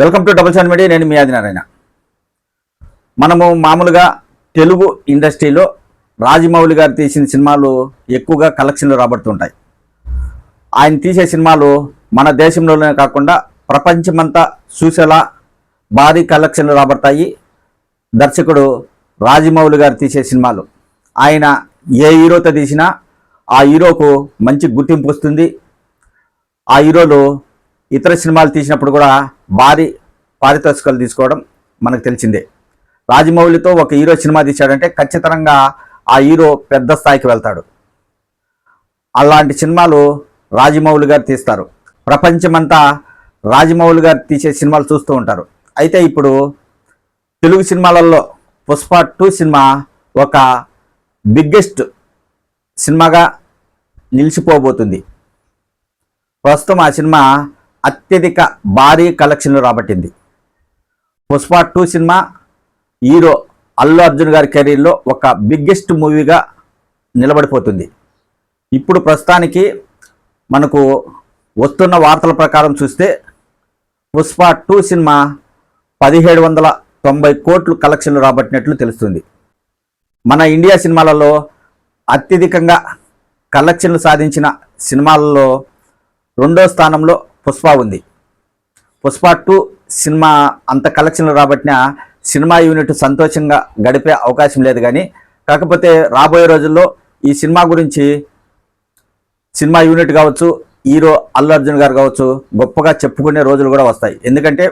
Welcome to double seven media నేను మీ ఆదినారాయణ మనము మామూలుగా తెలుగు ఇండస్ట్రీలో రాజమౌళి గారు తీసిన సినిమాలు ఎక్కువగా కలెక్షన్లు రాబడుతుంటాయి. ఆయన తీసే సినిమాలు మన దేశంలోనే కాకుండా ప్రపంచమంతా చూసేలా భారీ కలెక్షన్లు రాబడతాయి. దర్శకుడు రాజమౌళి గారు తీసే సినిమాలు. ఆయన ఏ హీరోతో తీసినా ఆ హీరోకు మంచి గుర్తింపు వస్తుంది. ఆ హీరోలు ఇతర సినిమాలు తీసినప్పుడు కూడా భారీ పారితోషికాలు తీసుకోవడం మనకు తెలిసిందే. రాజమౌళితో ఒక హీరో సినిమా తీశాడంటే ఖచ్చితంగా ఆ హీరో పెద్ద స్థాయికి వెళ్తాడు. అలాంటి సినిమాలు రాజమౌళి గారు తీస్తారు. ప్రపంచమంతా రాజమౌళి గారు తీసే సినిమాలు చూస్తూ ఉంటారు. అయితే ఇప్పుడు తెలుగు సినిమాలలో పుష్ప టూ సినిమా ఒక బిగ్గెస్ట్ సినిమాగా నిలిచిపోబోతుంది. ప్రస్తుతం ఆ సినిమా అత్యధిక భారీ కలెక్షన్లు రాబట్టింది. Pushpa two cinema hero Allu Arjun గారి కెరీర్లో ఒక బిగ్గెస్ట్ మూవీగా నిలబడిపోతుంది. ఇప్పుడు ప్రస్తుతానికి మనకు వస్తున్న వార్తల ప్రకారం చూస్తే పుష్ప టూ సినిమా పదిహేడు వందల తొంభై కోట్లు కలెక్షన్లు రాబట్టినట్లు తెలుస్తుంది. మన ఇండియా సినిమాలలో అత్యధికంగా కలెక్షన్లు సాధించిన సినిమాలలో రెండో స్థానంలో పుష్ప ఉంది. పుష్ప టూ సినిమా అంత కలెక్షన్లు రాబట్టిన సినిమా యూనిట్ సంతోషంగా గడిపే అవకాశం లేదు కానీ కాకపోతే రాబోయే రోజుల్లో ఈ సినిమా గురించి సినిమా యూనిట్ కావచ్చు హీరో అల్లు అర్జున్ గారు కావచ్చు గొప్పగా చెప్పుకునే రోజులు కూడా వస్తాయి. ఎందుకంటే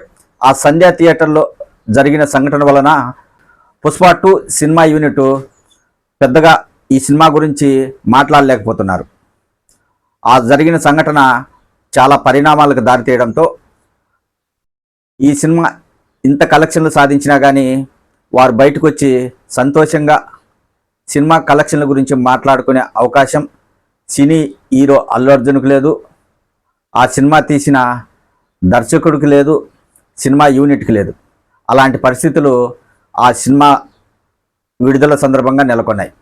ఆ సంధ్యా థియేటర్లో జరిగిన సంఘటన వలన పుష్ప టూ సినిమా యూనిట్ పెద్దగా ఈ సినిమా గురించి మాట్లాడలేకపోతున్నారు. ఆ జరిగిన సంఘటన చాలా పరిణామాలకు దారితీయడంతో ఈ సినిమా ఇంత కలెక్షన్లు సాధించినా కానీ వారు బయటకు వచ్చి సంతోషంగా సినిమా కలెక్షన్ల గురించి మాట్లాడుకునే అవకాశం సినీ హీరో అల్లు అర్జున్కు లేదు. ఆ సినిమా తీసిన దర్శకుడికి లేదు సినిమా యూనిట్కి లేదు. అలాంటి పరిస్థితులు ఆ సినిమా విడుదల సందర్భంగా నెలకొన్నాయి.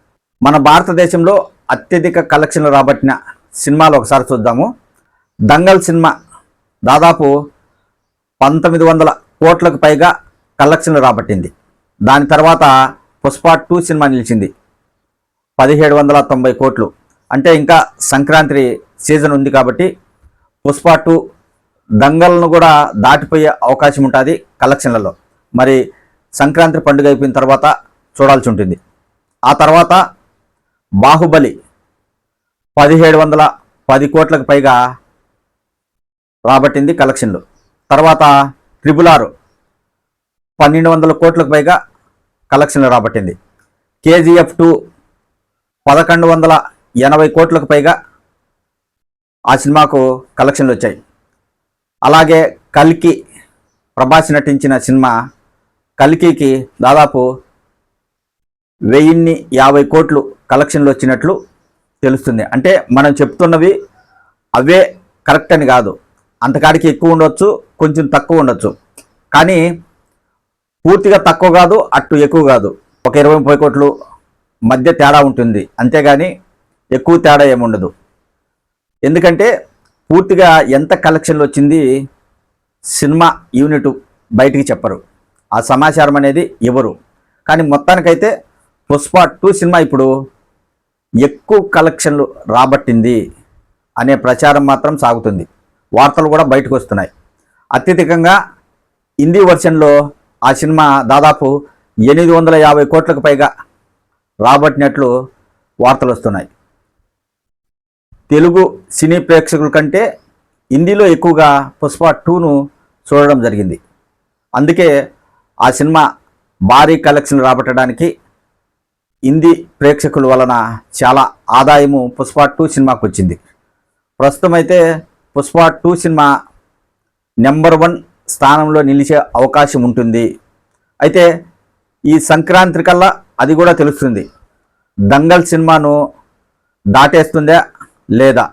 మన భారతదేశంలో అత్యధిక కలెక్షన్లు రాబట్టిన సినిమాలు ఒకసారి చూద్దాము. దంగల్ సినిమా దాదాపు పంతొమ్మిది వందల కోట్లకు పైగా కలెక్షన్లు రాబట్టింది. దాని తర్వాత పుష్ప టూ సినిమా నిలిచింది. పదిహేడు వందల తొంభై కోట్లు. అంటే ఇంకా సంక్రాంతి సీజన్ ఉంది కాబట్టి పుష్ప టూ దంగల్ను కూడా దాటిపోయే అవకాశం ఉంటుంది కలెక్షన్లలో. మరి సంక్రాంతి పండుగ అయిపోయిన తర్వాత చూడాల్సి ఉంటుంది. ఆ తర్వాత బాహుబలి పదిహేడు వందల పది కోట్లకు పైగా రాబట్టింది కలెక్షన్లు. తర్వాత ట్రిపుల్ ఆర్ పన్నెండు వందల కోట్లకు పైగా కలెక్షన్లు రాబట్టింది. కేజీఎఫ్ టూ పదకొండు వందల ఎనభై కోట్లకు పైగా ఆ సినిమాకు కలెక్షన్లు వచ్చాయి. అలాగే కల్కి ప్రభాస్ నటించిన సినిమా కల్కికి దాదాపు వెయ్యిన్ని యాభై కోట్లు కలెక్షన్లు వచ్చినట్లు తెలుస్తుంది. అంటే మనం చెప్తున్నవి అవే కరెక్ట్ అని కాదు. అంతకాడికి ఎక్కువ ఉండొచ్చు కొంచెం తక్కువ ఉండొచ్చు. కానీ పూర్తిగా తక్కువ కాదు అటు ఎక్కువ కాదు. ఒక ఇరవై ముప్పై కోట్లు మధ్య తేడా ఉంటుంది. అంతేగాని ఎక్కువ తేడా ఏముండదు ఎందుకంటే పూర్తిగా ఎంత కలెక్షన్లు వచ్చింది సినిమా యూనిట్ బయటికి చెప్పరు. ఆ సమాచారం అనేది ఇవ్వరు కానీ మొత్తానికైతే పుష్ప టూ సినిమా ఇప్పుడు ఎక్కువ కలెక్షన్లు రాబట్టింది అనే ప్రచారం మాత్రం సాగుతుంది. వార్తలు కూడా బయటకు వస్తున్నాయి. అత్యధికంగా హిందీ వర్షన్లో ఆ సినిమా దాదాపు ఎనిమిది వందల యాభై కోట్లకు పైగా రాబట్టినట్లు వార్తలు వస్తున్నాయి. తెలుగు సినీ ప్రేక్షకుల కంటే హిందీలో ఎక్కువగా పుష్ప టూను చూడడం జరిగింది. అందుకే ఆ సినిమా భారీ కలెక్షన్ రాబట్టడానికి హిందీ ప్రేక్షకుల వలన చాలా ఆదాయము పుష్ప టూ సినిమాకు వచ్చింది. ప్రస్తుతం అయితే Pushpa two cinema number one స్థానంలో నిలిచే అవకాశం ఉంటుంది. అయితే ఈ సంక్రాంతి కల్లా అది కూడా తెలుస్తుంది. దంగల్ సినిమాను దాటేస్తుందా లేదా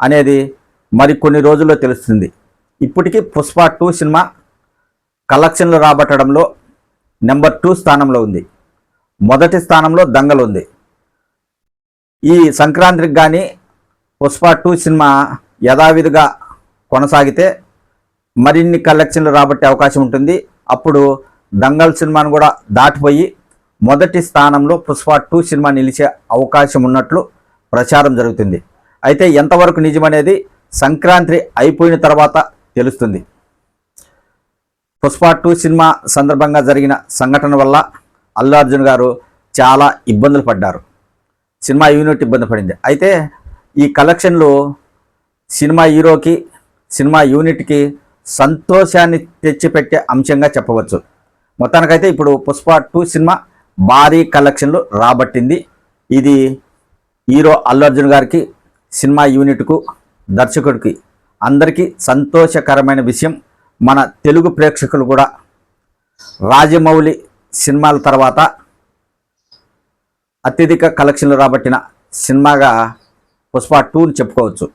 అనేది మరి కొన్ని రోజుల్లో తెలుస్తుంది. ఇప్పటికీ పుష్ప టూ సినిమా కలెక్షన్లు రాబట్టడంలో నెంబర్ టూ స్థానంలో ఉంది. మొదటి స్థానంలో దంగల్ ఉంది. ఈ సంక్రాంతికి కానీ పుష్ప టూ సినిమా యథావిధిగా కొనసాగితే మరిన్ని కలెక్షన్లు రాబట్టే అవకాశం ఉంటుంది. అప్పుడు దంగల్ సినిమాను కూడా దాటిపోయి మొదటి స్థానంలో పుష్ప టూ సినిమా నిలిచే అవకాశం ఉన్నట్లు ప్రచారం జరుగుతుంది. అయితే ఎంతవరకు నిజమనేది సంక్రాంతి అయిపోయిన తర్వాత తెలుస్తుంది. పుష్ప టూ సినిమా సందర్భంగా జరిగిన సంఘటన వల్ల అల్లు అర్జున్ గారు చాలా ఇబ్బందులు పడ్డారు. సినిమా యూనిట్ ఇబ్బంది పడింది. అయితే ఈ కలెక్షన్లు సినిమా హీరోకి సినిమా యూనిట్కి సంతోషాన్ని తెచ్చిపెట్టే అంశంగా చెప్పవచ్చు. మొత్తానికైతే ఇప్పుడు పుష్ప టూ సినిమా భారీ కలెక్షన్లు రాబట్టింది. ఇది హీరో అల్లు అర్జున్ గారికి సినిమా యూనిట్కు దర్శకుడికి అందరికీ సంతోషకరమైన విషయం. మన తెలుగు ప్రేక్షకులు కూడా రాజమౌళి సినిమాల తర్వాత అత్యధిక కలెక్షన్లు రాబట్టిన సినిమాగా పుష్ప టూని చెప్పుకోవచ్చు.